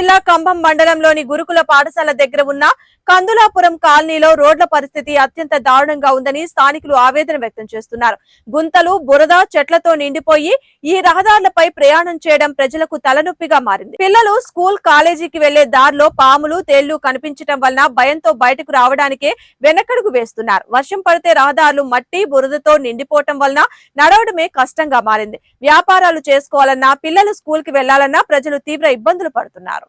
జిల్లా కంభం మండలంలోని గురుకుల పాఠశాల దగ్గర ఉన్న కందులాపురం కాలనీలో రోడ్ల పరిస్థితి అత్యంత దారుణంగా ఉందని స్థానికులు ఆవేదన వ్యక్తం చేస్తున్నారు. గుంతలు బురద చెట్లతో నిండిపోయి ఈ రహదారులపై ప్రయాణం చేయడం ప్రజలకు తలనొప్పిగా మారింది. పిల్లలు స్కూల్ కాలేజీకి వెళ్ళే దారిలో పాములు తేళ్ళు కనిపించడం వలన భయంతో బయటకు రావడానికే వెనకడుగు వేస్తున్నారు. వర్షం పడితే రహదారులు మట్టి బురదతో నిండిపోవటం వలన నడవడమే కష్టంగా మారింది. వ్యాపారాలు చేసుకోవాలన్నా పిల్లలు స్కూల్కి వెళ్ళాలన్నా ప్రజలు తీవ్ర ఇబ్బందులు పడుతున్నారు.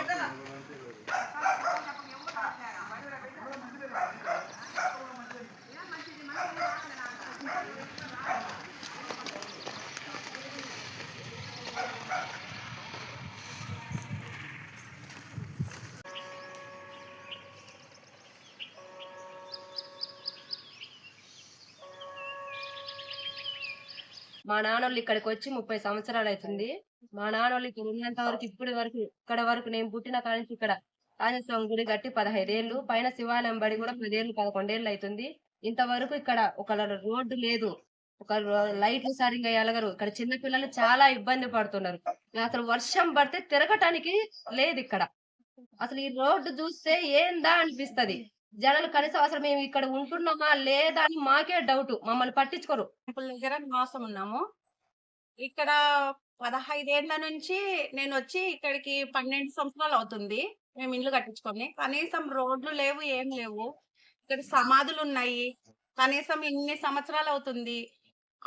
మా నాన్నోళ్ళు ఇక్కడికి వచ్చి ముప్పై సంవత్సరాలు అవుతుంది మా నాన్నోళ్ళు ఇక్కడ ఉన్నంత వరకు ఇప్పటి వరకు ఇక్కడ వరకు నేను పుట్టిన కాడి నుంచి ఇక్కడ ఆంజనేయ గుడి కట్టి పదహైదేళ్ళు పైన శివాలయం బడి కూడా పదేళ్ళు పదకొండేళ్ళు అవుతుంది ఇంతవరకు ఇక్కడ ఒక రోడ్డు లేదు. ఒక లైట్లు సరిగ్గా ఎలగరు ఇక్కడ చిన్న పిల్లలు చాలా ఇబ్బంది పడుతున్నారు. అసలు వర్షం పడితే తిరగటానికి లేదు ఇక్కడ. అసలు ఈ రోడ్డు చూస్తే ఏందా అనిపిస్తది. జనాలు కనీసం అసలు మేము ఇక్కడ ఉంటున్నామా? లేదా అని మాకే డౌట్. మమ్మల్ని పట్టించుకోరు. టెంపుల్ దగ్గర నివాసం ఉన్నాము. ఇక్కడ పదహైదేళ్ళ నుంచి నేను వచ్చి ఇక్కడికి పన్నెండు సంవత్సరాలు అవుతుంది. మేము ఇల్లు కట్టించుకొని. కనీసం రోడ్లు లేవు ఏం లేవు. ఇక్కడ సమాధులు ఉన్నాయి. కనీసం ఇన్ని సంవత్సరాలు అవుతుంది.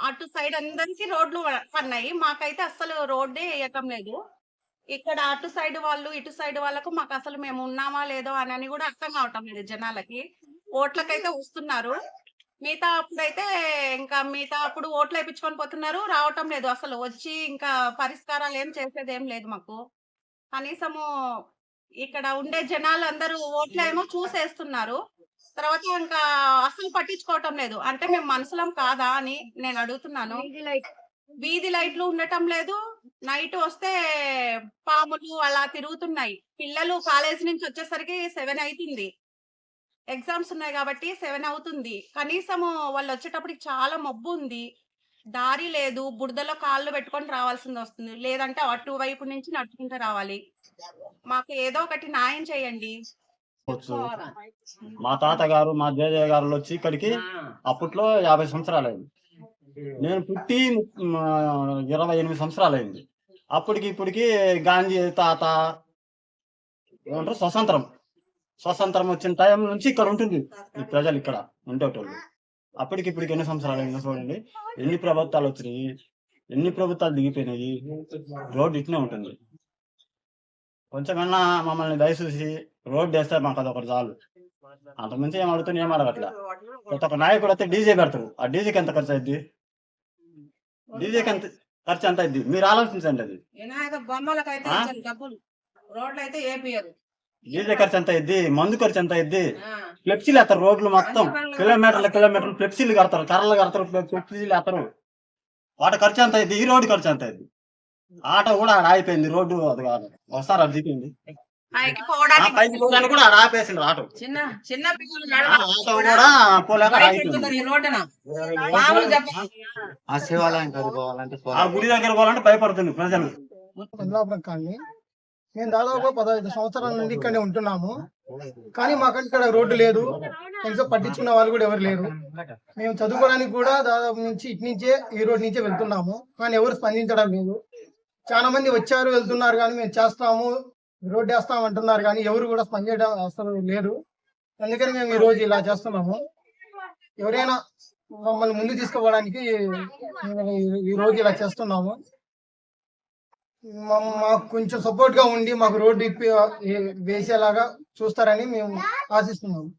అటు సైడ్ అందరికీ రోడ్లు వ- పడినాయి. మాకైతే అస్సలు రోడ్డే వేయటం లేదు. ఇక్కడ అటు సైడ్ వాళ్ళు ఇటు సైడ్ వాళ్ళకు మాకు అసలు మేము ఉన్నామా లేదో అని అని కూడా అర్థం కావటం లేదు జనాలకి. ఓట్లకైతే వస్తున్నారు. మిగతా అప్పుడైతే ఇంకా మిగతా అప్పుడు ఓట్లు వేయించుకొని పోతున్నారు. రావటం లేదు అసలు. వచ్చి ఇంకా పరిష్కారాలు ఏం చేసేది ఏం లేదు మాకు. కనీసము ఇక్కడ ఉండే జనాలు అందరూ ఓట్లేమో చూసేస్తున్నారు. తర్వాత ఇంకా అసలు పట్టించుకోవటం లేదు. అంటే మేము మనసులం కాదా అని నేను అడుగుతున్నాను. వీధి లైట్లు ఉండటం లేదు. నైట్ వస్తే పాములు అలా తిరుగుతున్నాయి. పిల్లలు కాలేజీ నుంచి వచ్చేసరికి సెవెన్ అవుతుంది ఎగ్జామ్స్ ఉన్నాయి కాబట్టి సెవెన్ అవుతుంది. కనీసము వాళ్ళు వచ్చేటప్పటికి చాలా మబ్బు ఉంది. దారి లేదు. బురదలో కాళ్ళు పెట్టుకొని రావాల్సింది వస్తుంది. లేదంటే అటు వైపు నుంచి నడుచుకుంటూ రావాలి. మాకు ఏదో ఒకటి న్యాయం చేయండి. మా తాతగారు మా జేజయ్య గారు వచ్చి ఇక్కడికి అప్పట్లో యాభై సంవత్సరాలు అయింది నేను పుట్టి ఇరవై ఎనిమిది సంవత్సరాలు అయింది అప్పటికి ఇప్పటికి గాంధీ తాత ఏమంటారు? స్వతంత్రం. స్వతంత్రం వచ్చిన టైం నుంచి ఇక్కడ ఉంటుంది. ఈ ప్రజలు ఇక్కడ ఉండేటోళ్ళు. అప్పటికి ఇప్పటికి ఎన్ని సంవత్సరాలు అయిందో చూడండి. ఎన్ని ప్రభుత్వాలు వచ్చినాయి? ఎన్ని ప్రభుత్వాలు దిగిపోయినాయి? రోడ్డు ఇట్నే ఉంటుంది. కొంచెమన్నా మమ్మల్ని దయచూసి రోడ్డు వేస్తే మాకు అదొకటి చాలు. అంతకుమించి ఏం అడుగుతుంది ఏం అడగట్లే. ప్రతి ఒక్క నాయకుడు అయితే డీజే పెడతారు ఆ డీజేకి ఎంత ఖర్చు అయింది డీజేకి ఎంత ఖర్చు ఎంత అయింది మీరు ఆలోచించండి అది. వినాయక ఆ? ఇచ్చారు డబ్బులు. రోడ్లు అయితే ఏపియరు డీజే ఖర్చు ఎంత అయింది మందు ఖర్చు ఎంత అయింది ఫ్లెక్సీలు వేస్తారు రోడ్లు మొత్తం. కిలోమీటర్ల కిలోమీటర్లు ఫ్లెక్సీలు కడతారు కర్రలు కడతారు ఫ్లె- ఫ్లెక్సీలు వేస్తారు వాటి ఖర్చు ఎంత అయింది ఈ రోడ్డు ఖర్చు ఎంత అయింది ఆటో కూడా ఆగిపోయింది రోడ్డు అది కాదు. ఒకసారి అది దిగింది పైకి కూడా ఆటో. చిన్న చిన్న. ఆటో కూడా పోలేక ఆ శివాలయం పోవాలంటే ఆ గుడి దగ్గర పోవాలంటే భయపడుతుంది ప్రజలు. కాలనీ మేము దాదాపు పదహైదు సంవత్సరాల నుండి ఇక్కడే ఉంటున్నాము. కానీ మాకు ఇక్కడ రోడ్డు లేదు. కనీసం పట్టించుకున్న వాళ్ళు కూడా ఎవరు లేరు. మేము చదువుకోవడానికి కూడా దాదాపు నుంచి ఇటు నుంచే ఈ రోడ్ నుంచే వెళ్తున్నాము. కానీ ఎవరు స్పందించడం లేదు. చాలా మంది వచ్చారు వెళ్తున్నారు కానీ మేము చేస్తాము. రోడ్డు వేస్తాం అంటున్నారు కానీ ఎవరు కూడా పనిచేయడం అసలు లేదు. అందుకని మేము ఈ రోజు ఇలా చేస్తున్నాము. ఎవరైనా మమ్మల్ని ముందు తీసుకోవడానికి ఈ- రోజు ఇలా చేస్తున్నాము. మాకు కొంచెం సపోర్ట్గా ఉండి మాకు రోడ్డు ఇప్పి వేసేలాగా చూస్తారని మేము ఆశిస్తున్నాము.